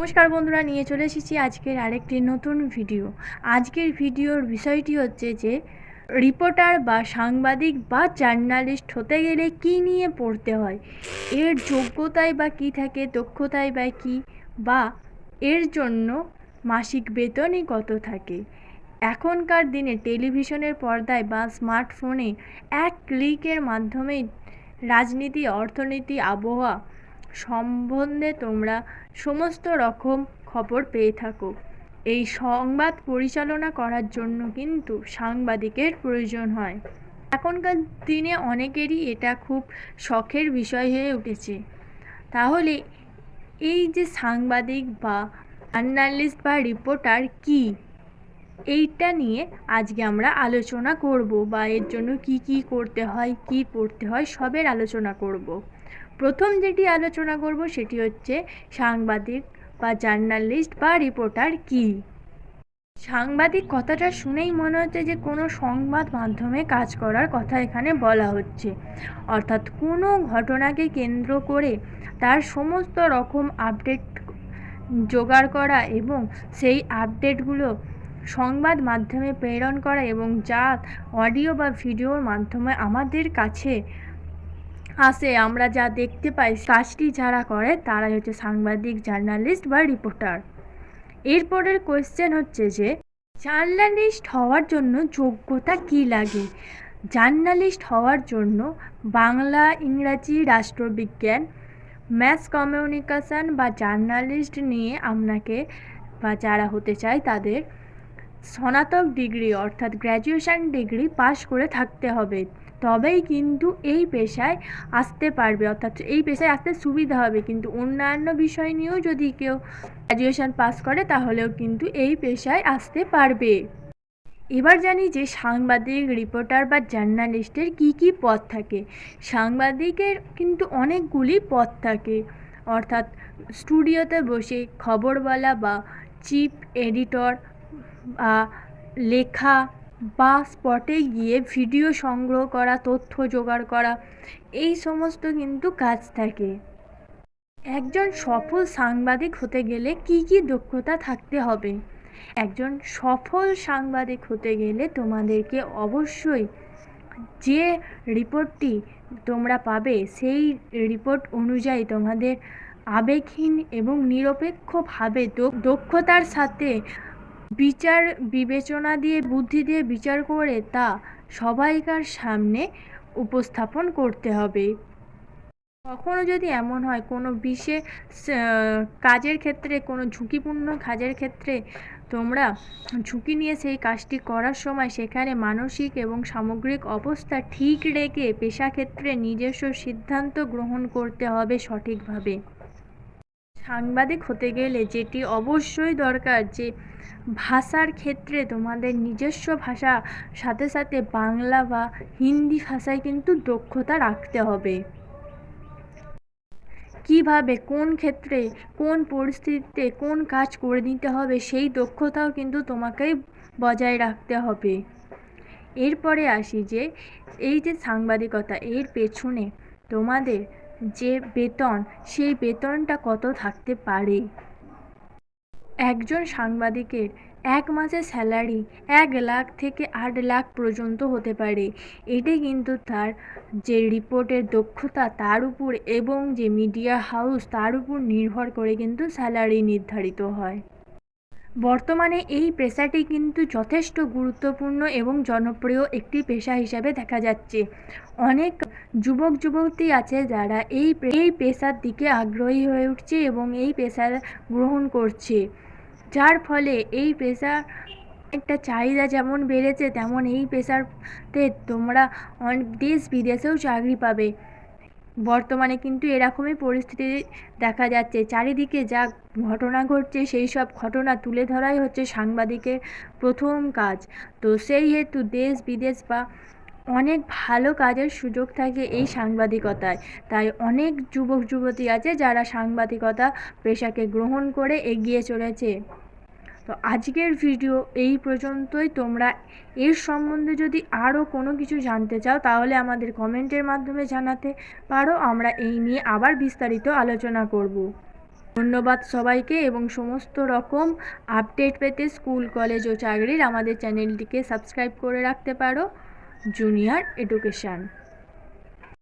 নমস্কার বন্ধুরা, নিয়ে চলে এসেছি আজকের আরেকটি নতুন ভিডিও। আজকের ভিডিওর বিষয়টি হচ্ছে যে, রিপোর্টার বা সাংবাদিক বা জার্নালিস্ট হতে গেলে কি নিয়ে পড়তে হয়? এর যোগ্যতায় বা কি থাকে, দক্ষতায় বা কি? বা এর জন্য মাসিক বেতনই কত থাকে? এখনকার দিনে টেলিভিশনের পর্দায় বা স্মার্টফোনে এক ক্লিকের মাধ্যমেই রাজনীতি, অর্থনীতি, আবহাওয়া সম্বন্ধে তোমরা সমস্ত রকম খবর পেয়ে থাকো। এই সংবাদ পরিচালনা করার জন্য কিন্তু সাংবাদিকের প্রয়োজন হয়। এখনকার দিনে অনেকেরই এটা খুব শখের বিষয় হয়ে উঠেছে। তাহলে এই যে সাংবাদিক বা জার্নালিস্ট বা রিপোর্টার কী? এইটা নিয়ে আজকে আমরা আলোচনা করব বা এর জন্য কি কি করতে হয়, কি পড়তে হয়, সবের আলোচনা করব। প্রথম যেটি আলোচনা করব সেটি হচ্ছে সাংবাদিক বা জার্নালিস্ট বা রিপোর্টার কি? সাংবাদিক কথাটা শুনেই মনে হচ্ছে যে কোনো সংবাদ মাধ্যমে কাজ করার কথা এখানে বলা হচ্ছে। অর্থাৎ কোনো ঘটনাকে কেন্দ্র করে তার সমস্ত রকম আপডেট জোগাড় করা এবং সেই আপডেটগুলো সংবাদ মাধ্যমে প্রেরণ করা এবং যা অডিও বা ভিডিওর মাধ্যমে আমাদের কাছে আসে আমরা যা দেখতে পাই, কাজটি যারা করে, তারাই হচ্ছে সাংবাদিক, জার্নালিস্ট বা রিপোর্টার। এরপরের কোয়েশ্চেন হচ্ছে যে, জার্নালিস্ট হওয়ার জন্য যোগ্যতা কী লাগে? জার্নালিস্ট হওয়ার জন্য বাংলা, ইংরাজি, রাষ্ট্রবিজ্ঞান ম্যাথ কমিউনিকেশান বা জার্নালিস্ট নিয়ে আপনাকে বা যারা হতে চায় তাদের স্নাতক ডিগ্রি অর্থাৎ গ্র্যাজুয়েশান ডিগ্রি পাশ করে থাকতে হবে। তবেই কিন্তু এই পেশায় আসতে পারবে। অর্থাৎ এই পেশায় আসতে সুবিধা হবে। কিন্তু অন্যান্য বিষয় নিয়েও যদি কেউ গ্র্যাজুয়েশান পাস করে, তাহলেও কিন্তু এই পেশায় আসতে পারবে। এবার জানি যে সাংবাদিক রিপোর্টার বা জার্নালিস্টের কি কি পদ থাকে। সাংবাদিকের কিন্তু অনেকগুলি পদ থাকে। অর্থাৎ স্টুডিওতে বসে খবর বলা বা চিফ এডিটর বা লেখা বা স্পটে গিয়ে ভিডিও সংগ্রহ করা, তথ্য জোগাড় করা, এই সমস্ত কিন্তু কাজ থাকে। একজন সফল সাংবাদিক হতে গেলে কি কি দক্ষতা থাকতে হবে? একজন সফল সাংবাদিক হতে গেলে তোমাদেরকে অবশ্যই যে রিপোর্টটি তোমরা পাবে, সেই রিপোর্ট অনুযায়ী তোমাদের আবেগহীন এবং নিরপেক্ষভাবে দক্ষতার সাথে বিচার বিবেচনা দিয়ে, বুদ্ধি দিয়ে বিচার করে তা সবাইকার সামনে উপস্থাপন করতে হবে। কখনও যদি এমন হয়, কোনো বিশেষ কাজের ক্ষেত্রে, কোনো ঝুঁকিপূর্ণ কাজের ক্ষেত্রে তোমরা ঝুঁকি নিয়ে সেই কাজটি করার সময় সেখানে মানসিক এবং সামগ্রিক অবস্থা ঠিক রেখে পেশাক্ষেত্রে নিজস্ব সিদ্ধান্ত গ্রহণ করতে হবে সঠিকভাবে। সাংবাদিক হতে গেলে যেটি অবশ্যই দরকার যে ভাষার ক্ষেত্রে তোমাদের নিজস্ব ভাষা, সাথে সাথে বাংলা বা হিন্দি ভাষায় কিন্তু দক্ষতা রাখতে হবে। কীভাবে, কোন ক্ষেত্রে, কোন পরিস্থিতিতে কোন কাজ করে দিতে হবে সেই দক্ষতাও কিন্তু তোমাকেই বজায় রাখতে হবে। এরপরে আসি যে, এই যে সাংবাদিকতা, এর পেছনে তোমাদের যে বেতন, সেই বেতনটা কত থাকতে পারে? একজন সাংবাদিকের এক মাসের স্যালারি এক লাখ থেকে আট লাখ পর্যন্ত হতে পারে। এটি কিন্তু তার যে রিপোর্টের দক্ষতা তার উপর এবং যে মিডিয়া হাউস তার উপর নির্ভর করে কিন্তু স্যালারি নির্ধারিত হয়। বর্তমানে এই পেশাটি কিন্তু যথেষ্ট গুরুত্বপূর্ণ এবং জনপ্রিয় একটি পেশা হিসাবে দেখা যাচ্ছে। অনেক যুবক, যুবতী আছে যারা এই এই পেশার দিকে আগ্রহী হয়ে উঠছে এবং এই পেশা গ্রহণ করছে। যার ফলে এই পেশা একটা চাহিদা যেমন বেড়েছে, তেমন এই পেশাতে তোমরা দেশ বিদেশেও চাকরি পাবে। বর্তমানে কিন্তু এরকমই পরিস্থিতি দেখা যাচ্ছে। চারিদিকে যা ঘটনা ঘটছে, সেই সব ঘটনা তুলে ধরাই হচ্ছে সাংবাদিকের প্রথম কাজ। তো সেই হেতু দেশ, বিদেশ বা অনেক ভালো কাজের সুযোগ থাকে এই সাংবাদিকতায়। তাই অনেক যুবক যুবতী আছে যারা সাংবাদিকতা পেশাকে গ্রহণ করে এগিয়ে চলেছে। তো আজকের ভিডিও এই পর্যন্তই। তোমরা এর সম্বন্ধে যদি আরও কোনো কিছু জানতে চাও, তাহলে আমাদের কমেন্টের মাধ্যমে জানাতে পারো। আমরা এই নিয়ে আবার বিস্তারিত আলোচনা করব। ধন্যবাদ সবাইকে এবং সমস্ত রকম আপডেট পেতে স্কুল কলেজ ও চাকরির আমাদের চ্যানেলটিকে সাবস্ক্রাইব করে রাখতে পারো। Junior education